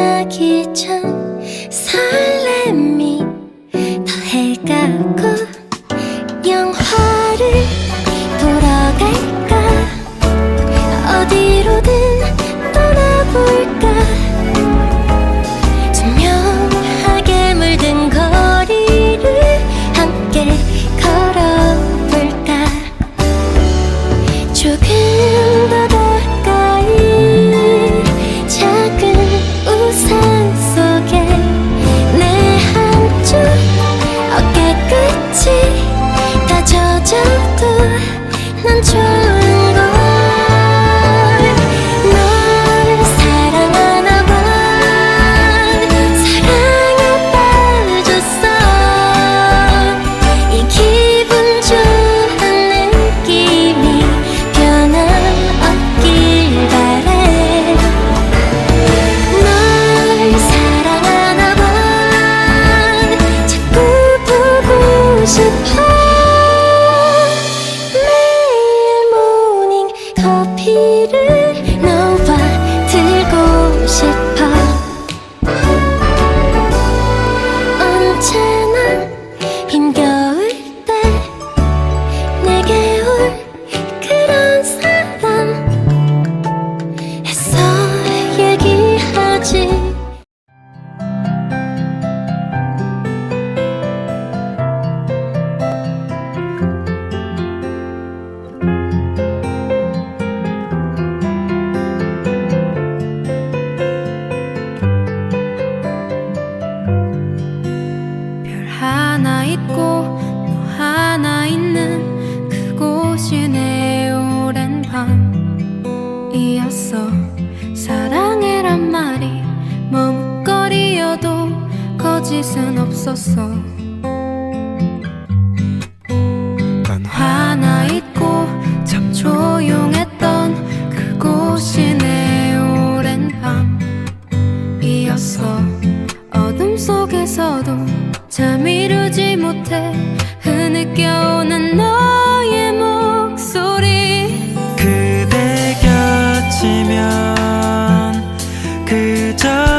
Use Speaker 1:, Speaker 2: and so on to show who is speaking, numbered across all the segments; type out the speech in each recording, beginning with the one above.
Speaker 1: 나기 전 설렘이 더해가고
Speaker 2: 이었어. 사랑해란 말이 머뭇거리여도 거짓은 없었어. 난 화나 있고 참 조용했던 그곳이 내 오랜 밤이었어. 어둠 속에서도 잠 이루지 못해 흐느껴
Speaker 3: 그저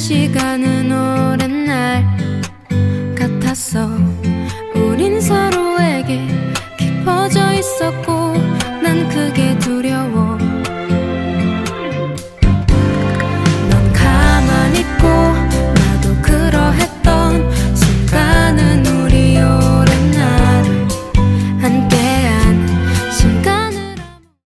Speaker 2: 시간은 오랜 날 같았어.